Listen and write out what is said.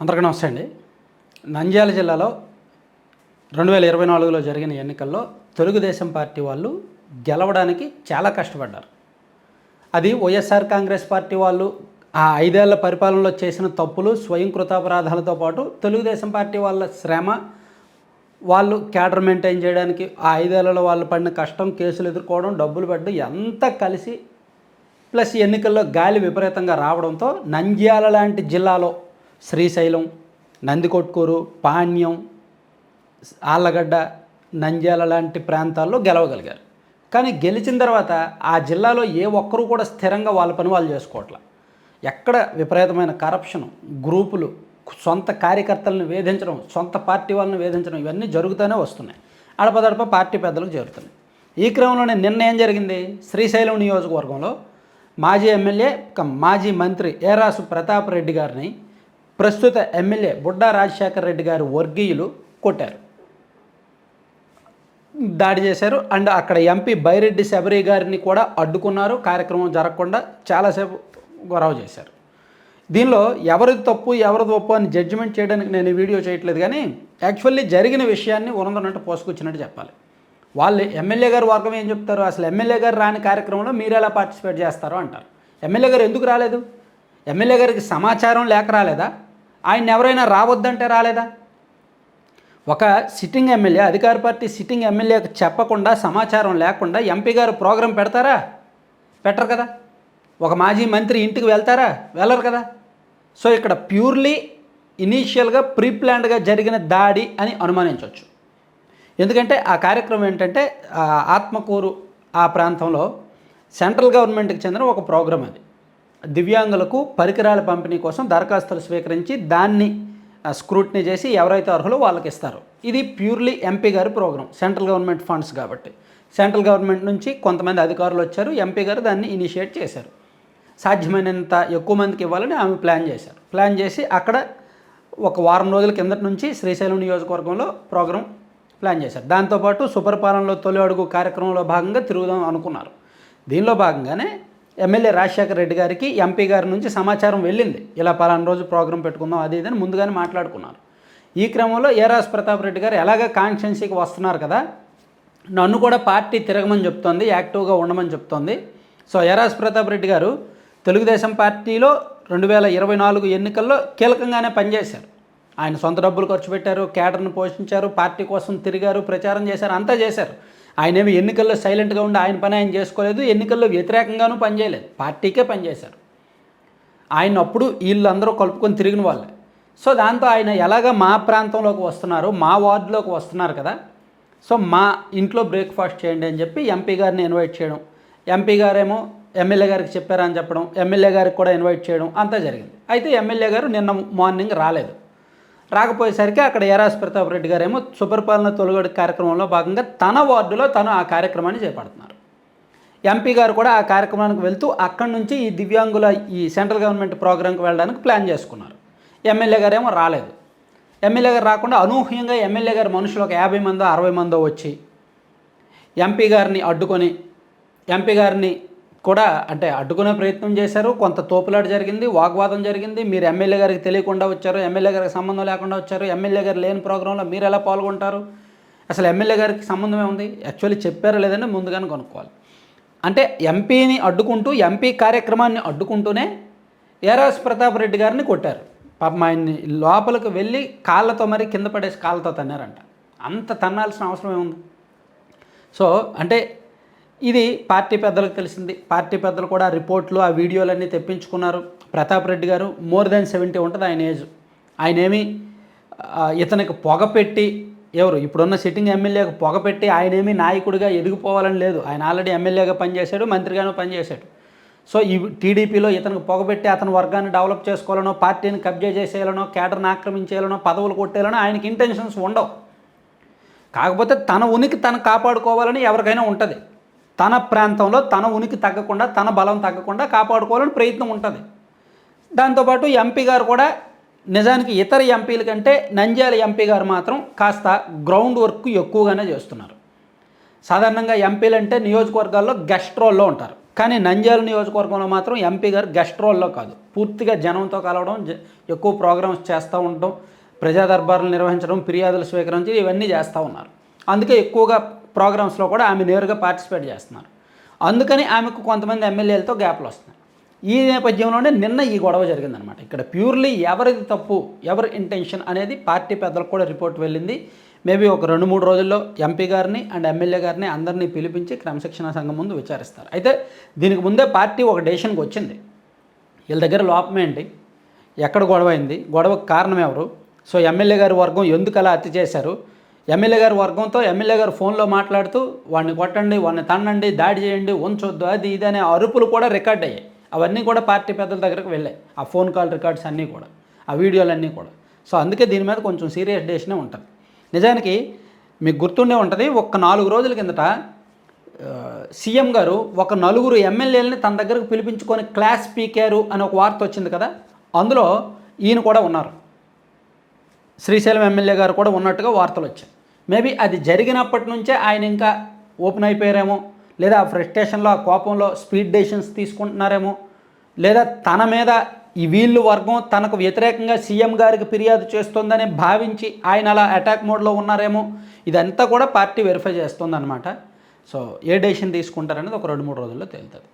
అందరికీ నమస్తే అండి. నంద్యాల జిల్లాలో రెండు వేల ఇరవై నాలుగులో జరిగిన ఎన్నికల్లో తెలుగుదేశం పార్టీ వాళ్ళు గెలవడానికి చాలా కష్టపడ్డారు. అది వైఎస్ఆర్ కాంగ్రెస్ పార్టీ వాళ్ళు ఆ ఐదేళ్ళ పరిపాలనలో చేసిన తప్పులు స్వయం కృతాపరాధాలతో పాటు తెలుగుదేశం పార్టీ వాళ్ళ శ్రమ వాళ్ళు క్యాడర్ మెయింటైన్ చేయడానికి ఆ ఐదేళ్ళలో వాళ్ళు పడిన కష్టం కేసులు ఎదుర్కోవడం డబ్బులు పెట్టడం ఎంత కలిసి ప్లస్ ఎన్నికల్లో గాలి విపరీతంగా రావడంతో నంద్యాల లాంటి జిల్లాలో శ్రీశైలం నందికొట్కూరు పాణ్యం ఆళ్ళగడ్డ నంద్యాల లాంటి ప్రాంతాల్లో గెలవగలిగారు. కానీ గెలిచిన తర్వాత ఆ జిల్లాలో ఏ ఒక్కరూ కూడా స్థిరంగా వాళ్ళ పని వాళ్ళు చేసుకోవట్లే. ఎక్కడ విపరీతమైన కరప్షన్ గ్రూపులు సొంత కార్యకర్తలను వేధించడం సొంత పార్టీ వాళ్ళని వేధించడం ఇవన్నీ జరుగుతూనే వస్తున్నాయి. అడపదడప పార్టీ పెద్దలకు చేరుతున్నాయి ఈ క్రమంలోనే నిన్న ఏం జరిగింది? శ్రీశైలం నియోజకవర్గంలో మాజీ ఎమ్మెల్యే మాజీ మంత్రి ఏరాసు ప్రతాప్ రెడ్డి గారిని ప్రస్తుత ఎమ్మెల్యే బుడ్డా రాజశేఖర్ రెడ్డి గారి వర్గీయులు కొట్టారు. దాడి చేశారు. అండ్ అక్కడ ఎంపీ బైరెడ్డి శబరి గారిని కూడా అడ్డుకున్నారు. కార్యక్రమం జరగకుండా చాలాసేపు గొడవ చేశారు. దీనిలో ఎవరిది తప్పు ఎవరిది తప్పు అని జడ్జిమెంట్ చేయడానికి నేను వీడియో చేయట్లేదు కానీ యాక్చువల్లీ జరిగిన విషయాన్ని ఉన్నదన్నట్టు పోసుకొచ్చినట్టు చెప్పాలి. వాళ్ళు ఎమ్మెల్యే గారు వర్గం ఏం చెప్తారు? అసలు ఎమ్మెల్యే గారు రాని కార్యక్రమంలో మీరు ఎలా పార్టిసిపేట్ చేస్తారో అంటారు. ఎమ్మెల్యే గారు ఎందుకు రాలేదు? ఎమ్మెల్యే గారికి సమాచారం లేక రాలేదా? ఆయన ఎవరైనా రావద్దంటే రాలేదా? ఒక సిట్టింగ్ ఎమ్మెల్యే అధికార పార్టీ సిట్టింగ్ ఎమ్మెల్యేకి చెప్పకుండా సమాచారం లేకుండా ఎంపీ గారు ప్రోగ్రాం పెడతారా? పెట్టరు కదా. ఒక మాజీ మంత్రి ఇంటికి వెళ్తారా? వెళ్ళరు కదా. సో ఇక్కడ ప్యూర్లీ ఇనీషియల్గా ప్రీప్లాన్డ్గా జరిగిన దాడి అని అనుమానించవచ్చు. ఎందుకంటే ఆ కార్యక్రమం ఏంటంటే ఆత్మకూరు ఆ ప్రాంతంలో సెంట్రల్ గవర్నమెంట్కి చెందిన ఒక ప్రోగ్రాం అది. దివ్యాంగులకు పరికరాల పంపిణీ కోసం దరఖాస్తులు స్వీకరించి దాన్ని స్క్రూట్ని చేసి ఎవరైతే అర్హులో వాళ్ళకి ఇస్తారు. ఇది ప్యూర్లీ ఎంపీ గారి ప్రోగ్రాం సెంట్రల్ గవర్నమెంట్ ఫండ్స్ కాబట్టి. సెంట్రల్ గవర్నమెంట్ నుంచి కొంతమంది అధికారులు వచ్చారు ఎంపీ గారు దాన్ని ఇనిషియేట్ చేశారు. సాధ్యమైనంత ఎక్కువ మందికి ఇవ్వాలని ఆమె ప్లాన్ చేశారు. ప్లాన్ చేసి అక్కడ ఒక వారం రోజుల కిందటి నుంచి శ్రీశైలం నియోజకవర్గంలో ప్రోగ్రాం ప్లాన్ చేశారు. దాంతోపాటు సుపరిపాలనలో తొలి అడుగు కార్యక్రమంలో భాగంగా తిరుగుదాం అనుకున్నారు. దీనిలో భాగంగానే ఎమ్మెల్యే రాజశేఖర రెడ్డి గారికి ఎంపీ గారి నుంచి సమాచారం వెళ్ళింది. ఇలా పలానా రోజు ప్రోగ్రాం పెట్టుకుందాం అది ఇదని ముందుగానే మాట్లాడుకున్నారు. ఈ క్రమంలో ఏరాజ్ ప్రతాప్ రెడ్డి గారు ఎలాగ కాన్స్టిట్యున్సీకి వస్తున్నారు కదా నన్ను కూడా పార్టీ తిరగమని చెప్తోంది యాక్టివ్గా ఉండమని చెప్తోంది. సో ఏరాజ్ ప్రతాప్ రెడ్డి గారు తెలుగుదేశం పార్టీలో రెండు వేల ఇరవై నాలుగు ఎన్నికల్లో కీలకంగానే పనిచేశారు. ఆయన సొంత డబ్బులు ఖర్చు పెట్టారు కేడర్ను పోషించారు పార్టీ కోసం తిరిగారు ప్రచారం చేశారు అంతా చేశారు. ఆయన ఏమి ఎన్నికల్లో సైలెంట్గా ఉండి ఆయన పని ఆయన చేసుకోలేదు ఎన్నికల్లో వ్యతిరేకంగానూ పనిచేయలేదు పార్టీకే పనిచేశారు ఆయన అప్పుడు వీళ్ళందరూ కలుపుకొని తిరిగిన వాళ్ళే. సో దాంతో ఆయన ఎలాగ మా ప్రాంతంలోకి వస్తున్నారు మా వార్డులోకి వస్తున్నారు కదా. సో మా ఇంట్లో బ్రేక్ఫాస్ట్ చేయండి అని చెప్పి ఎంపీ గారిని ఇన్వైట్ చేయడం ఎంపీ గారేమో ఎమ్మెల్యే గారికి చెప్పారని చెప్పడం ఎమ్మెల్యే గారికి కూడా ఇన్వైట్ చేయడం అంతా జరిగింది. అయితే ఎమ్మెల్యే గారు నిన్న మార్నింగ్ రాలేదు. రాకపోయేసరికి అక్కడ ఎరాస్ ప్రతాప్ రెడ్డి గారేమో సుపరిపాలన తొలగడు కార్యక్రమంలో భాగంగా తన వార్డులో తను ఆ కార్యక్రమాన్ని చేపడుతున్నారు. ఎంపీ గారు కూడా ఆ కార్యక్రమానికి వెళ్తూ అక్కడి నుంచి ఈ దివ్యాంగుల ఈ సెంట్రల్ గవర్నమెంట్ ప్రోగ్రాంకి వెళ్ళడానికి ప్లాన్ చేసుకున్నారు. ఎమ్మెల్యే గారేమో రాలేదు. ఎమ్మెల్యే గారు రాకుండా అనూహ్యంగా ఎమ్మెల్యే గారి మనుషులు ఒక యాభై మందో అరవై మందో వచ్చి ఎంపీ గారిని అడ్డుకొని ఎంపీ గారిని కూడా అంటే అడ్డుకునే ప్రయత్నం చేశారు. కొంత తోపులాట జరిగింది వాగ్వాదం జరిగింది. మీరు ఎమ్మెల్యే గారికి తెలియకుండా వచ్చారు ఎమ్మెల్యే గారికి సంబంధం లేకుండా వచ్చారు ఎమ్మెల్యే గారు లేని ప్రోగ్రాంలో మీరు ఎలా పాల్గొంటారు? అసలు ఎమ్మెల్యే గారికి సంబంధమే ఉంది యాక్చువల్లీ చెప్పారా లేదంటే ముందుగానే కొనుక్కోవాలి. అంటే ఎంపీని అడ్డుకుంటూ ఎంపీ కార్యక్రమాన్ని అడ్డుకుంటూనే ఏరాస్ ప్రతాప్ రెడ్డి గారిని కొట్టారు. పాపం ఆయన్ని లోపలికి వెళ్ళి కాళ్ళతో మరి కింద పడేసి కాళ్ళతో తన్నారంట. అంత తన్నాల్సిన అవసరం ఏముంది? సో అంటే ఇది పార్టీ పెద్దలకు తెలిసింది. పార్టీ పెద్దలు కూడా రిపోర్ట్లు ఆ వీడియోలన్నీ తెప్పించుకున్నారు. ప్రతాప్ రెడ్డి గారు మోర్ దాన్ సెవెంటీ ఉంటుంది ఆయన ఏజ్. ఆయన ఏమి ఇతనికి పొగ పెట్టి ఎవరు ఇప్పుడున్న సిట్టింగ్ ఎమ్మెల్యేకి పొగ పెట్టి ఆయన ఏమి నాయకుడిగా ఎదిగిపోవాలని లేదు. ఆయన ఆల్రెడీ ఎమ్మెల్యేగా పనిచేశాడు మంత్రిగాను పనిచేశాడు. సో ఈ టీడీపీలో ఇతనికి పొగబెట్టి అతని వర్గాన్ని డెవలప్ చేసుకోవాలనో పార్టీని కబ్జా చేసేయాలనో కేటర్ని ఆక్రమించేయాలనో పదవులు కొట్టేయాలనో ఆయనకి ఇంటెన్షన్స్ ఉండవు. కాకపోతే తన ఉనికి తను కాపాడుకోవాలని ఎవరికైనా ఉంటుంది. తన ప్రాంతంలో తన ఉనికి తగ్గకుండా తన బలం తగ్గకుండా కాపాడుకోవాలని ప్రయత్నం ఉంటుంది. దాంతోపాటు ఎంపీ గారు కూడా నిజానికి ఇతర ఎంపీల కంటే నంద్యాల ఎంపీ గారు మాత్రం కాస్త గ్రౌండ్ వర్క్ ఎక్కువగానే చేస్తున్నారు. సాధారణంగా ఎంపీలు అంటే నియోజకవర్గాల్లో గెస్ట్ రోల్లో ఉంటారు. కానీ నంద్యాల నియోజకవర్గంలో మాత్రం ఎంపీ గారు గెస్ట్ రోల్లో కాదు. పూర్తిగా జనంతో కలవడం జ- ఎక్కువ ప్రోగ్రామ్స్ చేస్తూ ఉండటం ప్రజా దర్బార్లు నిర్వహించడం ఫిర్యాదులు స్వీకరించడం ఇవన్నీ చేస్తూ ఉన్నారు. అందుకే ఎక్కువగా ప్రోగ్రామ్స్లో కూడా ఆమె నేరుగా పార్టిసిపేట్ చేస్తున్నారు. అందుకని ఆమెకు కొంతమంది ఎమ్మెల్యేలతో గ్యాప్లు వస్తున్నాయి. ఈ నేపథ్యంలోనే నిన్న ఈ గొడవ జరిగిందనమాట ఇక్కడ ప్యూర్లీ ఎవరిది తప్పు ఎవరి ఇంటెన్షన్ అనేది పార్టీ పెద్దలకు కూడా రిపోర్ట్ వెళ్ళింది. మేబీ ఒక రెండు మూడు రోజుల్లో ఎంపీ గారిని అండ్ ఎమ్మెల్యే గారిని అందరినీ పిలిపించి క్రమశిక్షణ సంఘం ముందు విచారిస్తారు. అయితే దీనికి ముందే పార్టీ ఒక డెసిషన్కి వచ్చింది. వీళ్ళ దగ్గర లోపం ఏంటి ఎక్కడ గొడవ అయింది? గొడవకు కారణం ఎవరు? సో ఎమ్మెల్యే గారి వర్గం ఎందుకు అలా హత్య చేశారు? ఎమ్మెల్యే గారి వర్గంతో ఎమ్మెల్యే గారు ఫోన్లో మాట్లాడుతూ వాడిని కొట్టండి వాడిని తన్నండి దాడి చేయండి ఉంచొద్దు అది ఇది అనే అరుపులు కూడా రికార్డ్ అయ్యాయి. అవన్నీ కూడా పార్టీ పెద్దల దగ్గరకు వెళ్ళాయి. ఆ ఫోన్ కాల్ రికార్డ్స్ అన్నీ కూడా ఆ వీడియోలు అన్నీ కూడా. సో అందుకే దీని మీద కొంచెం సీరియస్ డేషనే ఉంటుంది. నిజానికి మీకు గుర్తుండే ఉంటుంది ఒక్క నాలుగు రోజుల కిందట సీఎం గారు ఒక నలుగురు ఎమ్మెల్యేలని తన దగ్గరకు పిలిపించుకొని క్లాస్ పీకారు అని ఒక వార్త వచ్చింది కదా అందులో ఈయన కూడా ఉన్నారు. శ్రీశైలం ఎమ్మెల్యే గారు కూడా ఉన్నట్టుగా వార్తలు వచ్చాయి. మేబీ అది జరిగినప్పటి నుంచే ఆయన ఇంకా ఓపెన్ అయిపోయారేమో లేదా ఆ ఫ్రస్ట్రేషన్లో ఆ కోపంలో స్పీడ్ డెసిషన్స్ తీసుకుంటున్నారేమో లేదా తన మీద ఈ వీళ్ళు వర్గం తనకు వ్యతిరేకంగా సీఎం గారికి ఫిర్యాదు చేస్తుందని భావించి ఆయన అలా అటాక్ మోడ్లో ఉన్నారేమో ఇదంతా కూడా పార్టీ వెరిఫై చేస్తుందన్నమాట. సో ఏ డెసిషన్ తీసుకుంటారనేది ఒక రెండు మూడు రోజుల్లో తేలుతుంది.